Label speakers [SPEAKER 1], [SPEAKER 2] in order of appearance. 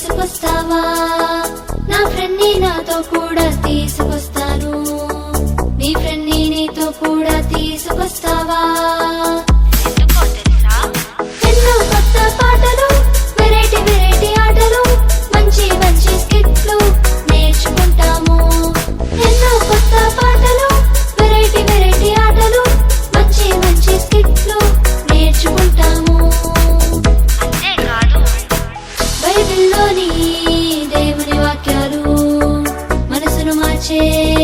[SPEAKER 1] తీసుకొస్తావా? నా ఫ్రెండ్ నాతో కూడా తీసుకొస్తాను. నీ ఫ్రెండ్ నీతో కూడా తీసుకొస్తావా? 起